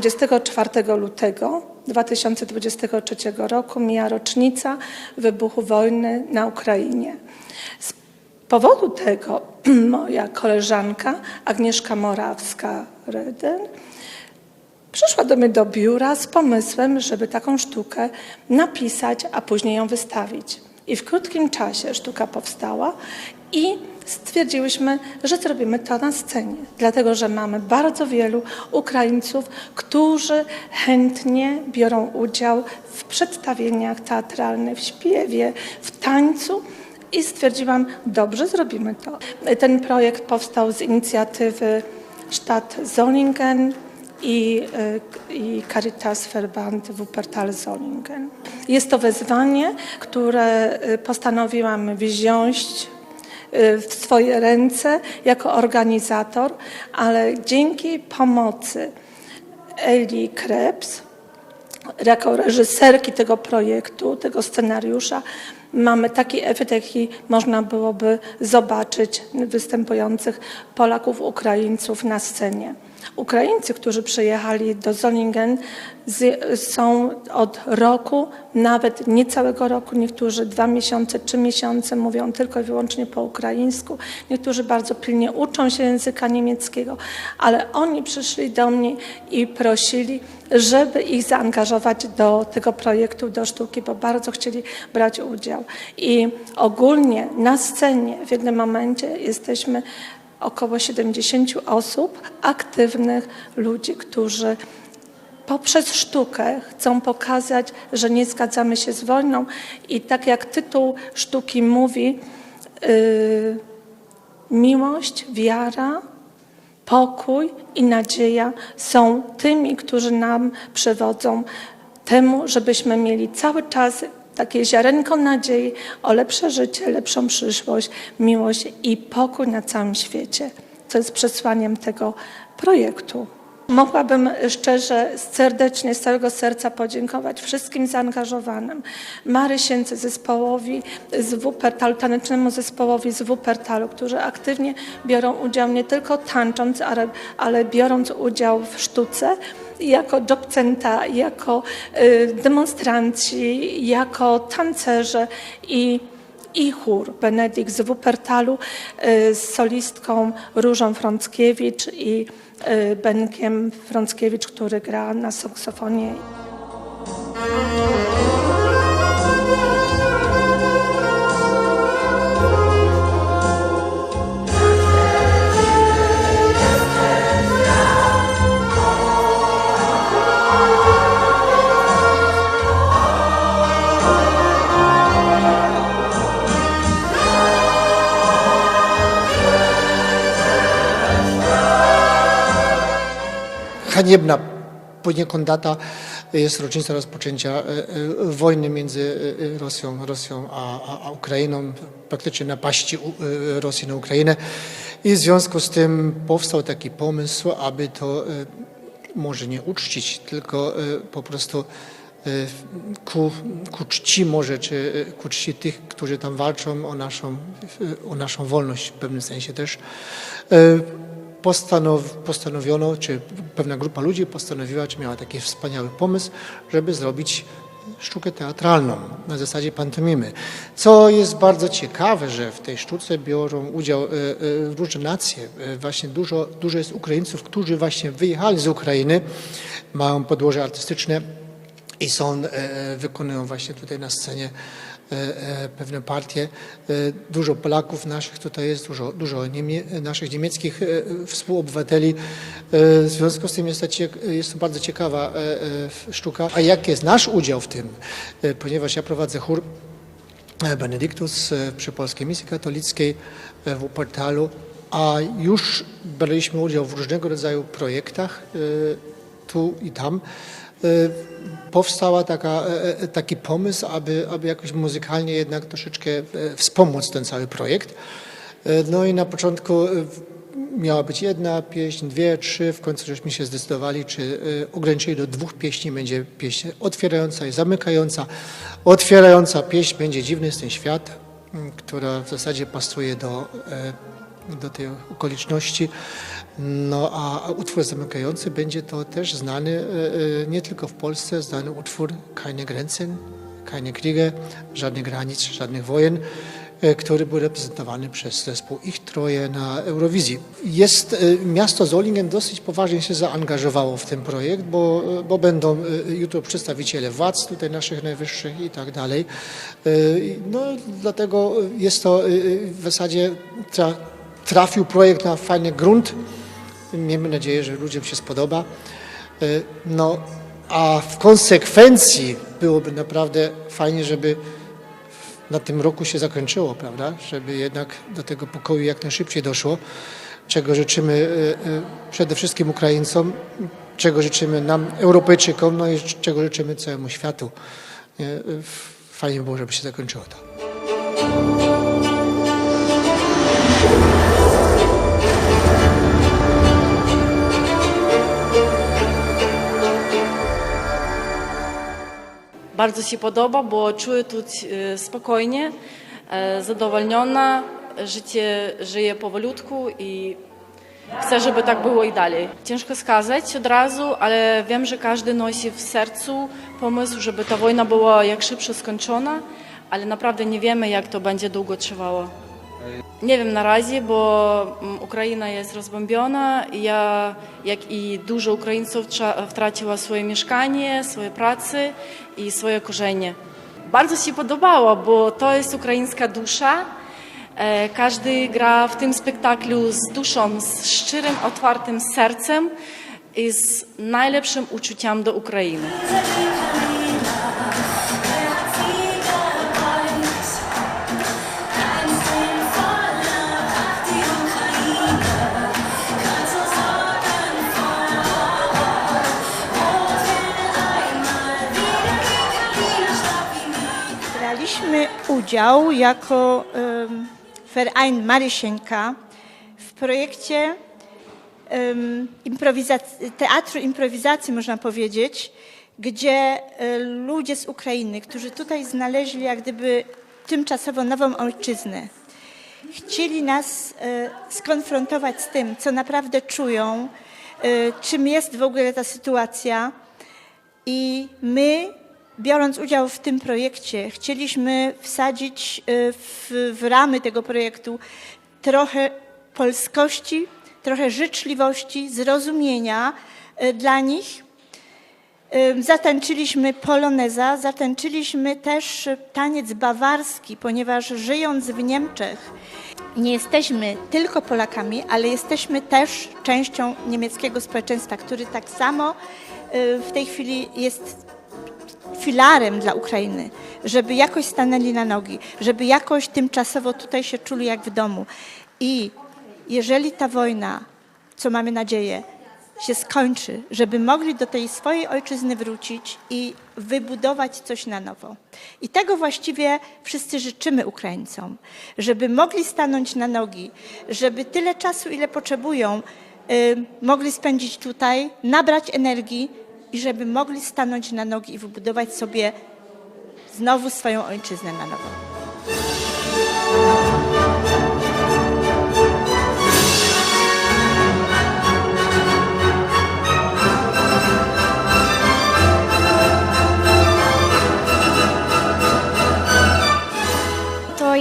24 lutego 2023 roku mija rocznica wybuchu wojny na Ukrainie. Z powodu tego moja koleżanka Agnieszka Morawska-Rydyn przyszła do mnie do biura z pomysłem, żeby taką sztukę napisać, a później ją wystawić. I w krótkim czasie sztuka powstała i stwierdziłyśmy, że zrobimy to na scenie, dlatego że mamy bardzo wielu Ukraińców, którzy chętnie biorą udział w przedstawieniach teatralnych, w śpiewie, w tańcu. I stwierdziłam, dobrze, zrobimy to. Ten projekt powstał z inicjatywy Stadt Solingen i, y, i Caritas Verband Wuppertal Solingen. Jest to wezwanie, które y, postanowiłam wziąć w swoje ręce jako organizator, ale dzięki pomocy Eli Krebs, jako reżyserki tego projektu, tego scenariusza, mamy taki efekt, jaki można byłoby zobaczyć występujących Polaków, Ukraińców na scenie. Ukraińcy, którzy przyjechali do Solingen, są od roku, nawet niecałego roku, niektórzy dwa miesiące, trzy miesiące mówią tylko i wyłącznie po ukraińsku, niektórzy bardzo pilnie uczą się języka niemieckiego, ale oni przyszli do mnie i prosili, żeby ich zaangażować do tego projektu, do sztuki, bo bardzo chcieli brać udział. I ogólnie na scenie w jednym momencie jesteśmy około 70 osób, aktywnych ludzi, którzy poprzez sztukę chcą pokazać, że nie zgadzamy się z wojną. I tak jak tytuł sztuki mówi, yy, miłość, wiara, pokój i nadzieja są tymi, którzy nam przewodzą temu, żebyśmy mieli cały czas takie ziarenko nadziei o lepsze życie, lepszą przyszłość, miłość i pokój na całym świecie. Co jest przesłaniem tego projektu. Mogłabym szczerze, serdecznie, z całego serca podziękować wszystkim zaangażowanym. Marysięcy zespołowi z Wuppertalu, tanecznemu zespołowi z Wuppertalu, którzy aktywnie biorą udział nie tylko tańcząc, ale, ale biorąc udział w sztuce jako jobcenta, jako y, demonstranci, jako tancerze i i chór Benedykt z Wuppertalu y, z solistką Różą Frąckiewicz i y, Benkiem Frąckiewicz, który gra na saksofonie. Haniebna poniekąd data jest rocznica rozpoczęcia e, e, wojny między Rosją, Rosją a, a, Ukrainą, praktycznie napaści Rosji na Ukrainę. I w związku z tym powstał taki pomysł, aby to może nie uczcić, tylko po prostu ku, ku czci może, czy ku czci tych, którzy tam walczą o naszą, o naszą wolność w pewnym sensie też. Postanow, postanowiono, czy pewna grupa ludzi postanowiła, czy miała taki wspaniały pomysł, żeby zrobić sztukę teatralną na zasadzie pantomimy. Co jest bardzo ciekawe, że w tej sztuce biorą udział e, e, różne nacje. E, Właśnie dużo, dużo jest Ukraińców, którzy właśnie wyjechali z Ukrainy, mają podłoże artystyczne i są, e, wykonują właśnie tutaj na scenie pewne partie. E, Dużo Polaków naszych tutaj jest, dużo, dużo niemie, naszych niemieckich e, współobywateli. E, W związku z tym jest to, jest to bardzo ciekawa e, e, sztuka. A jaki jest nasz udział w tym? E, Ponieważ ja prowadzę chór e, Benedyktus e, przy Polskiej Misji Katolickiej e, w Wuppertalu, a już braliśmy udział w różnego rodzaju projektach e, tu i tam. E, Powstała taka, e, e, taki pomysł, aby, aby jakoś muzykalnie jednak troszeczkę e, wspomóc ten cały projekt. E, No i na początku e, miała być jedna pieśń, dwie, trzy, w końcu żeśmy się zdecydowali, czy e, ograniczyli do dwóch pieśni, będzie pieśń otwierająca i zamykająca. Otwierająca pieśń będzie Dziwny jest ten świat, która w zasadzie pasuje do, e, do tej okoliczności. No a utwór zamykający będzie to też znany e, e, nie tylko w Polsce, znany utwór Keine Grenzen, keine Kriege, żadnych granic, żadnych wojen, e, który był reprezentowany przez zespół Ich Troje na Eurowizji. Jest, miasto Solingen dosyć poważnie się zaangażowało w ten projekt, bo, bo będą jutro przedstawiciele władz tutaj naszych najwyższych i tak dalej. No dlatego jest to w zasadzie tra, trafił projekt na fajny grunt. Miejmy nadzieję, że ludziom się spodoba. E, No, a w konsekwencji byłoby naprawdę fajnie, żeby na tym roku się zakończyło, prawda? Żeby jednak do tego pokoju jak najszybciej doszło, czego życzymy e, e, przede wszystkim Ukraińcom, czego życzymy nam, Europejczykom, no i czego życzymy całemu światu. Nie? Fajnie by było, żeby się zakończyło to. Bardzo się podoba, bo czuję tu e, spokojnie, e, zadowolona, życie żyje powolutku i chcę, żeby tak było i dalej. Ciężko skazać od razu, ale wiem, że każdy nosi w sercu pomysł, żeby ta wojna była jak szybsze skończona, ale naprawdę nie wiemy, jak to będzie długo trwało. Nie wiem na razie, bo mm, Ukraina jest rozbombiona. Ja, jak i dużo Ukraińców, wtraciła swoje mieszkanie, swoje prace i swoje korzenie. Bardzo się podobało, bo to jest ukraińska dusza. E, Każdy gra w tym spektaklu z duszą, z szczerym, otwartym sercem i z najlepszym uczuciem do Ukrainy. Udział jako Verein Marysieńka w projekcie teatru improwizacji, można powiedzieć, gdzie e, ludzie z Ukrainy, którzy tutaj znaleźli jak gdyby tymczasowo nową ojczyznę, chcieli nas e, skonfrontować z tym, co naprawdę czują, e, czym jest w ogóle ta sytuacja. I my, biorąc udział w tym projekcie, chcieliśmy wsadzić y, w, w ramy tego projektu trochę polskości, trochę życzliwości, zrozumienia y, dla nich. Y, Zatańczyliśmy poloneza, zatańczyliśmy też taniec bawarski, ponieważ żyjąc w Niemczech, nie jesteśmy tylko Polakami, ale jesteśmy też częścią niemieckiego społeczeństwa, który tak samo w tej chwili jest filarem dla Ukrainy, żeby jakoś stanęli na nogi, żeby jakoś tymczasowo tutaj się czuli jak w domu. I jeżeli ta wojna, co mamy nadzieję, się skończy, żeby mogli do tej swojej ojczyzny wrócić i wybudować coś na nowo. I tego właściwie wszyscy życzymy Ukraińcom, żeby mogli stanąć na nogi, żeby tyle czasu, ile potrzebują, y, mogli spędzić tutaj, nabrać energii i żeby mogli stanąć na nogi i wybudować sobie znowu swoją ojczyznę na nowo.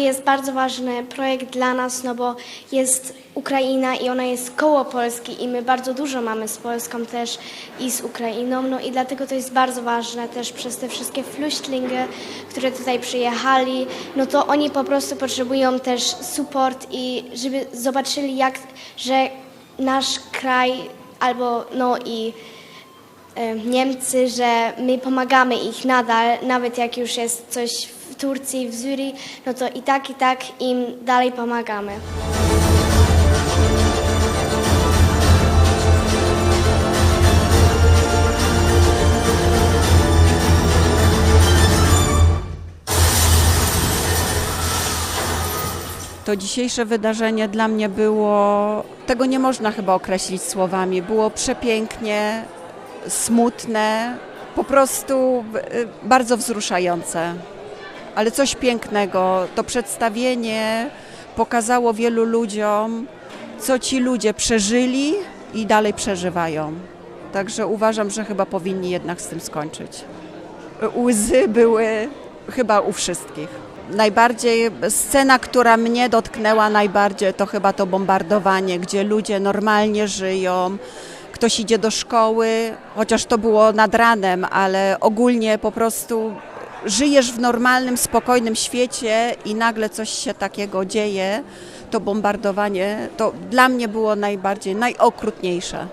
Jest bardzo ważny projekt dla nas, no bo jest Ukraina i ona jest koło Polski i my bardzo dużo mamy z Polską też i z Ukrainą, no i dlatego to jest bardzo ważne też przez te wszystkie flüchtlinge, które tutaj przyjechali, no to oni po prostu potrzebują też support i żeby zobaczyli jak, że nasz kraj albo no i e, Niemcy, że my pomagamy ich nadal, nawet jak już jest coś Turcji, w Syrii, no to i tak, i tak im dalej pomagamy. To dzisiejsze wydarzenie dla mnie było, tego nie można chyba określić słowami, było przepięknie, smutne, po prostu y, bardzo wzruszające. Ale coś pięknego. To przedstawienie pokazało wielu ludziom, co ci ludzie przeżyli i dalej przeżywają. Także uważam, że chyba powinni jednak z tym skończyć. Łzy były chyba u wszystkich. Najbardziej scena, która mnie dotknęła najbardziej, to chyba to bombardowanie, gdzie ludzie normalnie żyją. Ktoś idzie do szkoły, chociaż to było nad ranem, ale ogólnie po prostu żyjesz w normalnym, spokojnym świecie i nagle coś się takiego dzieje. To bombardowanie to dla mnie było najbardziej, najokrutniejsze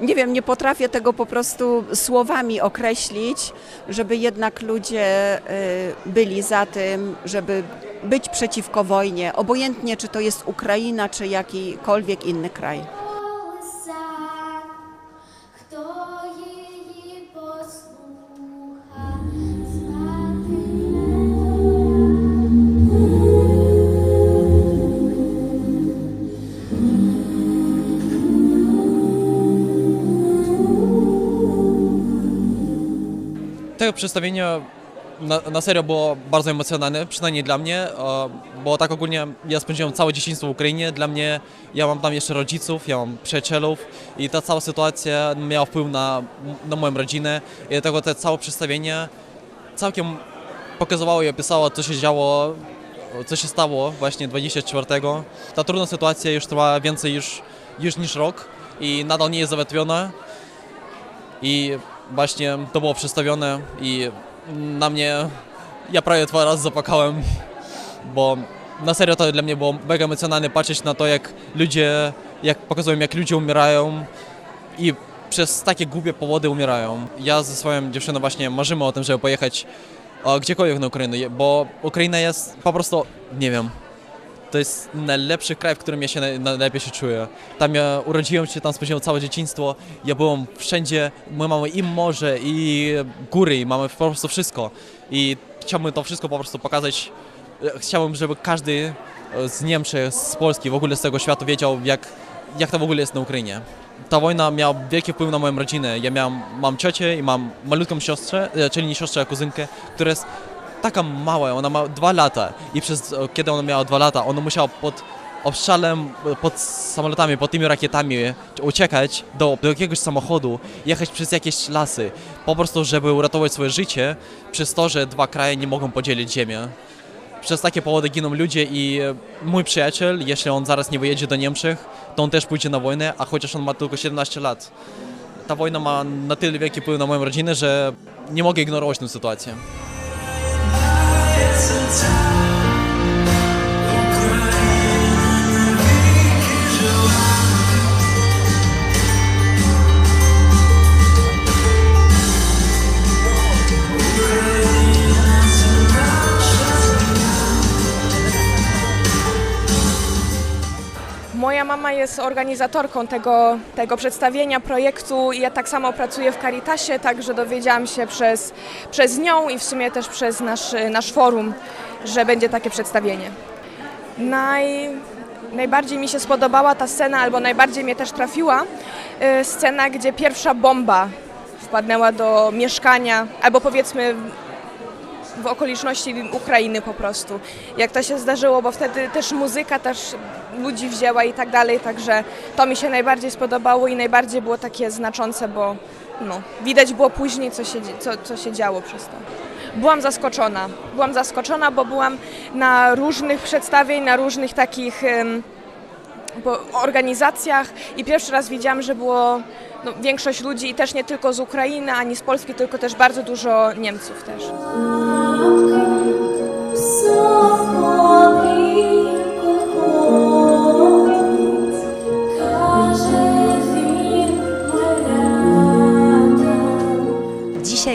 nie wiem, nie potrafię tego po prostu słowami określić, żeby jednak ludzie y, byli za tym, żeby być przeciwko wojnie, obojętnie czy to jest Ukraina, czy jakikolwiek inny kraj. Tego przedstawienia na, na serio było bardzo emocjonalne, przynajmniej dla mnie, bo tak ogólnie ja spędziłem całe dzieciństwo w Ukrainie. Dla mnie, ja mam tam jeszcze rodziców, ja mam przyjacielów i ta cała sytuacja miała wpływ na, na moją rodzinę i dlatego te całe przedstawienie całkiem pokazywało i opisało, co się działo, co się stało właśnie 24. Ta trudna sytuacja już trwa więcej już, już niż rok i nadal nie jest załatwiona. I właśnie to było przedstawione i na mnie, ja prawie dwa razy zapakałem, bo na serio to dla mnie było mega emocjonalne patrzeć na to, jak ludzie, jak pokazują, jak ludzie umierają i przez takie głupie powody umierają. Ja ze swoją dziewczyną właśnie marzymy o tym, żeby pojechać gdziekolwiek na Ukrainę, bo Ukraina jest po prostu, nie wiem, to jest najlepszy kraj, w którym ja się naj- najlepiej się czuję. Tam ja urodziłem się, tam spędziłem całe dzieciństwo. Ja byłem wszędzie. My mamy i morze, i góry, i mamy po prostu wszystko. I chciałbym to wszystko po prostu pokazać. Chciałbym, żeby każdy z Niemczech, z Polski, w ogóle z tego świata wiedział, jak, jak to w ogóle jest na Ukrainie. Ta wojna miała wielki wpływ na moją rodzinę. Ja miałam, mam ciocię i mam malutką siostrę, e, czyli nie siostrę, a kuzynkę, która jest taka mała, ona ma dwa lata i przez, kiedy ona miała dwa lata, ona musiała pod obstrzałem, e, pod samolotami, pod tymi rakietami uciekać do, do jakiegoś samochodu, jechać przez jakieś lasy, po prostu, żeby uratować swoje życie, przez to, że dwa kraje nie mogą podzielić ziemię. Przez takie powody giną ludzie i e, mój przyjaciel, jeśli on zaraz nie wyjedzie do Niemczech, to on też pójdzie na wojnę, a chociaż on ma tylko 17 lat. Ta wojna ma na tyle wielki wpływ na moją rodzinę, że nie mogę ignorować tę sytuację. time. Moja mama jest organizatorką tego, tego przedstawienia, projektu i ja tak samo pracuję w Caritasie, także dowiedziałam się przez, przez nią i w sumie też przez nasz, nasz forum, że będzie takie przedstawienie. Naj, najbardziej mi się spodobała ta scena, albo najbardziej mnie też trafiła, y, scena, gdzie pierwsza bomba wpadnęła do mieszkania, albo powiedzmy w okoliczności Ukrainy po prostu. Jak to się zdarzyło, bo wtedy też muzyka też ludzi wzięła i tak dalej, także to mi się najbardziej spodobało i najbardziej było takie znaczące, bo no, widać było później, co się, co, co się działo przez to. Byłam zaskoczona. Byłam zaskoczona, bo byłam na różnych przedstawień, na różnych takich po organizacjach i pierwszy raz widziałam, że było no, większość ludzi też nie tylko z Ukrainy, ani z Polski, tylko też bardzo dużo Niemców też.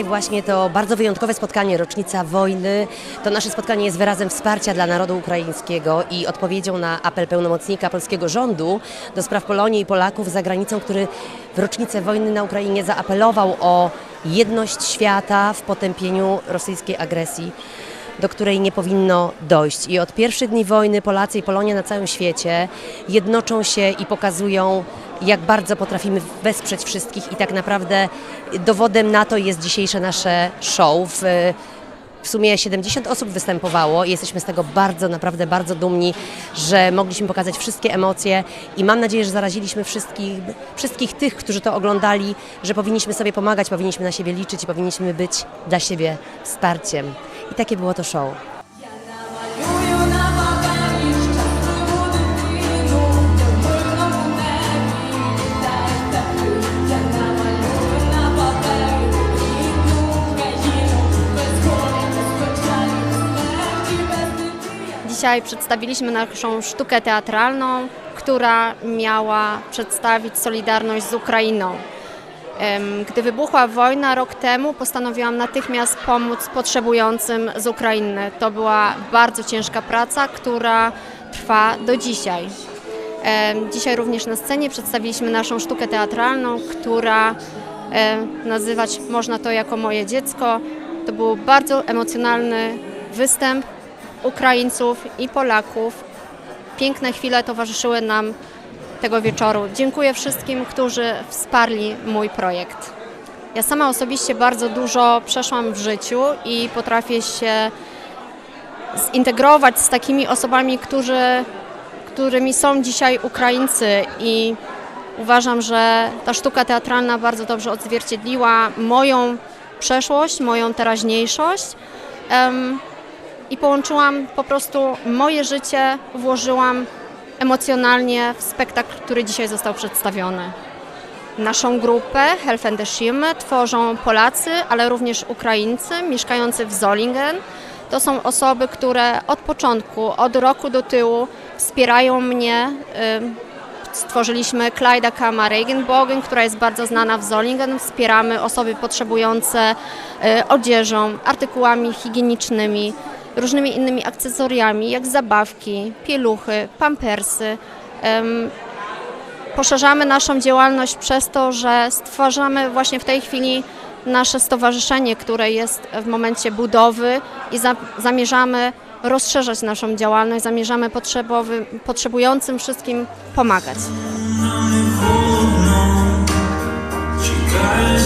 Dzisiaj właśnie to bardzo wyjątkowe spotkanie, rocznica wojny. To nasze spotkanie jest wyrazem wsparcia dla narodu ukraińskiego i odpowiedzią na apel pełnomocnika polskiego rządu do spraw Polonii i Polaków za granicą, który w rocznicę wojny na Ukrainie zaapelował o jedność świata w potępieniu rosyjskiej agresji do której nie powinno dojść. I od pierwszych dni wojny Polacy i Polonia na całym świecie jednoczą się i pokazują, jak bardzo potrafimy wesprzeć wszystkich i tak naprawdę dowodem na to jest dzisiejsze nasze show w W sumie 70 osób występowało i jesteśmy z tego bardzo, naprawdę bardzo dumni, że mogliśmy pokazać wszystkie emocje i mam nadzieję, że zaraziliśmy wszystkich, wszystkich tych, którzy to oglądali, że powinniśmy sobie pomagać, powinniśmy na siebie liczyć i powinniśmy być dla siebie wsparciem. I takie było to show. Dzisiaj przedstawiliśmy naszą sztukę teatralną, która miała przedstawić solidarność z Ukrainą. Gdy wybuchła wojna rok temu, postanowiłam natychmiast pomóc potrzebującym z Ukrainy. To była bardzo ciężka praca, która trwa do dzisiaj. Dzisiaj również na scenie przedstawiliśmy naszą sztukę teatralną, która nazywać można to jako moje dziecko. To był bardzo emocjonalny występ Ukraińców i Polaków. Piękne chwile towarzyszyły nam tego wieczoru. Dziękuję wszystkim, którzy wsparli mój projekt. Ja sama osobiście bardzo dużo przeszłam w życiu i potrafię się zintegrować z takimi osobami, którzy, którymi są dzisiaj Ukraińcy i uważam, że ta sztuka teatralna bardzo dobrze odzwierciedliła moją przeszłość, moją teraźniejszość. Em, i połączyłam po prostu moje życie, włożyłam emocjonalnie w spektakl, który dzisiaj został przedstawiony. Naszą grupę Helf and the Schirme tworzą Polacy, ale również Ukraińcy mieszkający w Zolingen. To są osoby, które od początku, od roku do tyłu wspierają mnie. Stworzyliśmy Kleidakama Regenbogen, która jest bardzo znana w Zolingen. Wspieramy osoby potrzebujące y, odzieżą, artykułami higienicznymi, różnymi innymi akcesoriami, jak zabawki, pieluchy, pampersy. Poszerzamy naszą działalność przez to, że stwarzamy właśnie w tej chwili nasze stowarzyszenie, które jest w momencie budowy i za, zamierzamy rozszerzać naszą działalność, zamierzamy potrzebującym wszystkim pomagać. Ciekawe